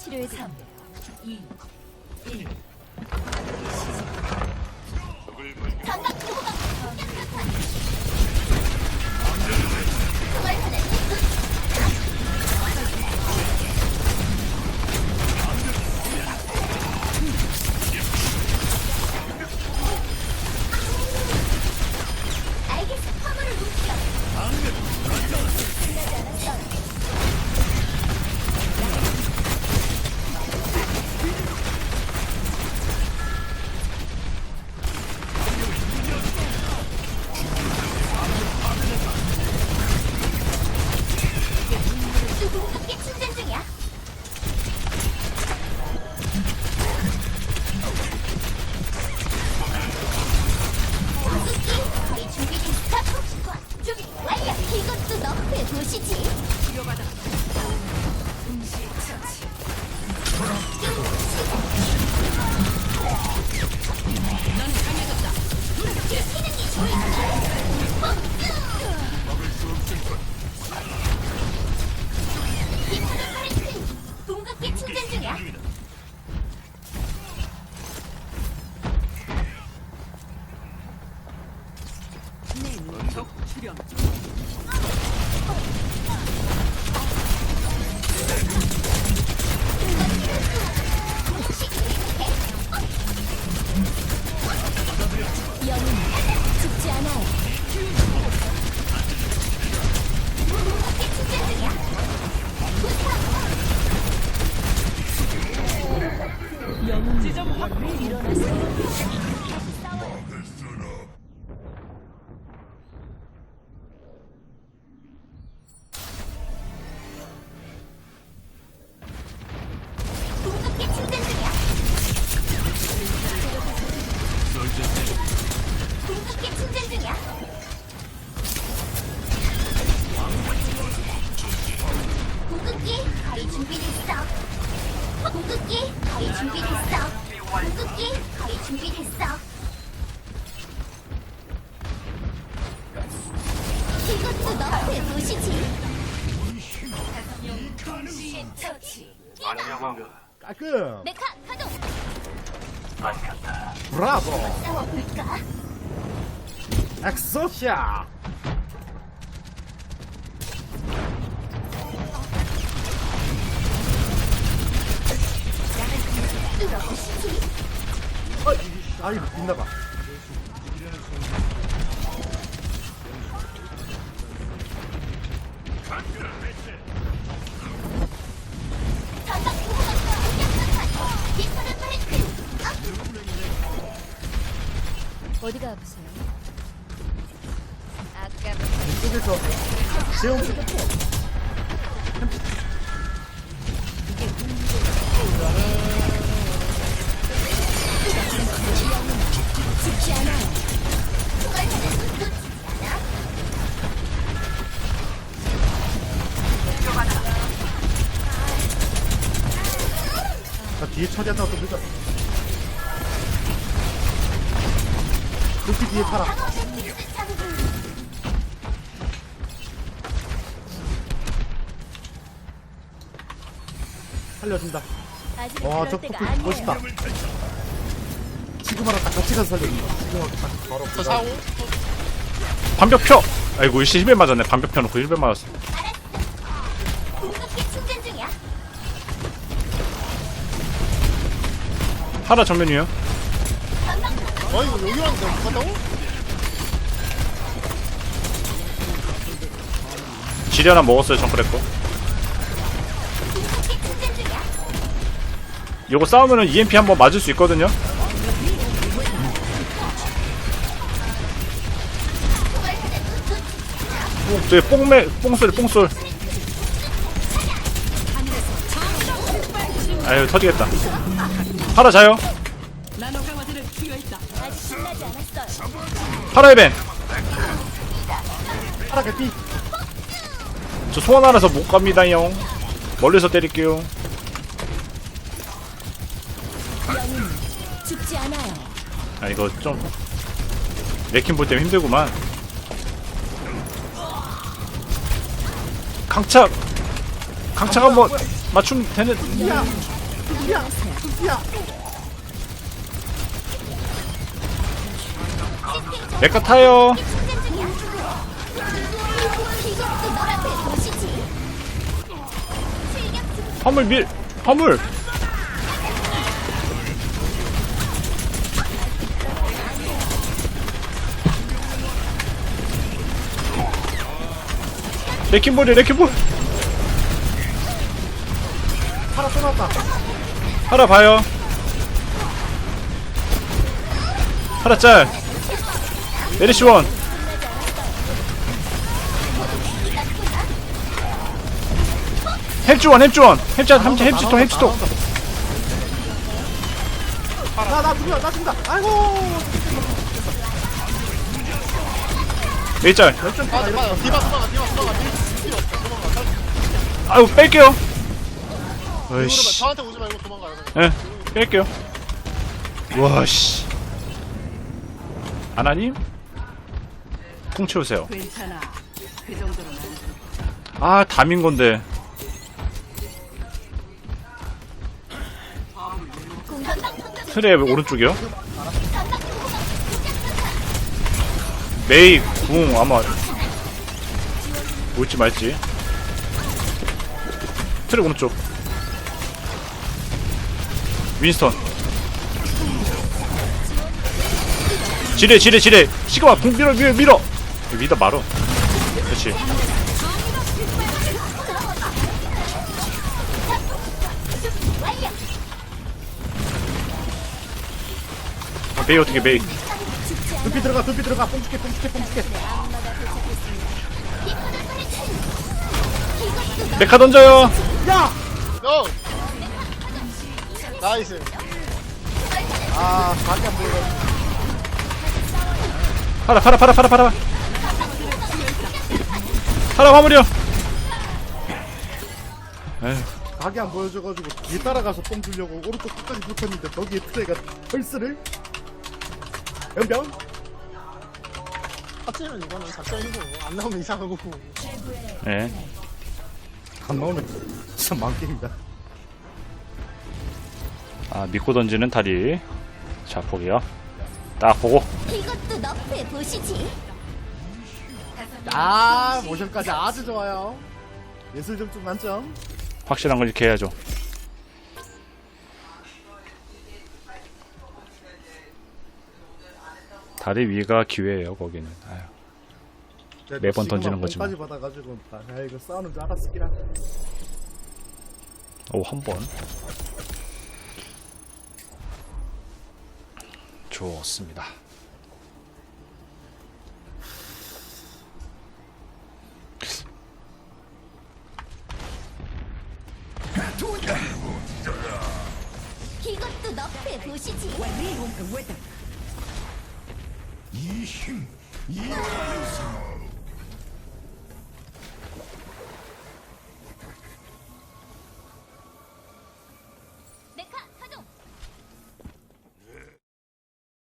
치료해 드립니다. 2, 1. 전방 보호막 공격하다. 그걸 하는 알겠어. 화물을 움직여. 공격기 공격기 영웅 지점 확보 일어났어. 공격 거의 준비됐어. 이것도 도시지. 처치. 깔끔 메카 가동. 브라보 싸워볼까? 엑소샤 뚫어보시지. 아, 아이 파헤치. 어디가 아프세요? 재용. 그걸 하는 놓치지 나 뒤에 처리한다고 또 늦어 높이 뒤에 타라. 살려준다 아직 와, 그럴 저 때가 토끼 아니에요. 멋있다. 지금하랑 딱 같이 가서 살려준다 지금하고 딱 바로 저 반벽 펴! 아이고 씨 힐벨 맞았네 반벽 펴놓고 힐벨 맞았어 공격기 충전 중이야. 하나 정면이요 전방 어이구 여기 왔는데 간다고? 지리 하나 먹었어요 거 충전 중이야. 요거 싸우면은 EMP 한번 맞을 수 있거든요 저기 뽕매 뽕쏠 뽕쏠 아유 터지겠다. 파라 자요. 파라 에벤. 파라 개피. 저 소원 하나서 못 갑니다 형. 멀리서 때릴게요. 아 이거 좀 레킨 볼 때문에 힘들구만 강착 강착 한번 맞추면 되는. 메카 타요. 화물 밀 화물 레킹볼이 레킹볼 하나 쏘놨다. 하나 봐요 하나 짤 메리시원 햄주원 햄주원 햄짤 햄 햄치통 햄치통 나, 나 죽여, 나 죽는다. 아이고. 메이짤 열정 아, 이거. 디바 도망가, 디바 도망가. 아유 뺄게요. 어이씨. 저한테 오지 말고 도망가요. 예 뺄게요. 와씨. 아나님? 쿵 채우세요. 괜찮아. 그 정도는 안아 담인 건데. 트레 오른쪽이요? 메이 궁 아마. 올지 말지 트레 오른쪽. 윈스턴. 지뢰 지뢰 지뢰. 시그마 궁 밀어 밀어 밀어. 밀어 말어. 그렇지. 아, 메이 어떻게 메이? 두피 들어가, 두피 들어가. 뽕죽게, 뽕죽게, 뽕죽게. 메카 던져요 야! 고! 나이스. 아, 각이 안 보여. 팔아 팔아 팔아 팔아 팔아 팔아 화물이요 에휴 각이 안 보여줘가지고 뒤에 따라가서 뽕 주려고 오른쪽 끝까지 붙었는데 거기에 트레가 펄스를 연병 하트면 이거는 작전이고 안 나오면 이상하고. 예. 안 나오면 진짜 망게임이다 아 믿고 던지는 다리. 자 포기요. 딱 보고. 이것도 너프에 보시지. 아 모션까지 아주 좋아요. 예술 점수 만점. 확실한 걸 이렇게 해야죠. 다리 위가 기회예요 거기는. 아유. 매번 던지는 거지만. 까지 받아가지고 아 이거 싸우는 줄 알았으기라 오 한 번 좋습니다 이것도 너프에 보시지. 돼. 이 힘, 이 가능성.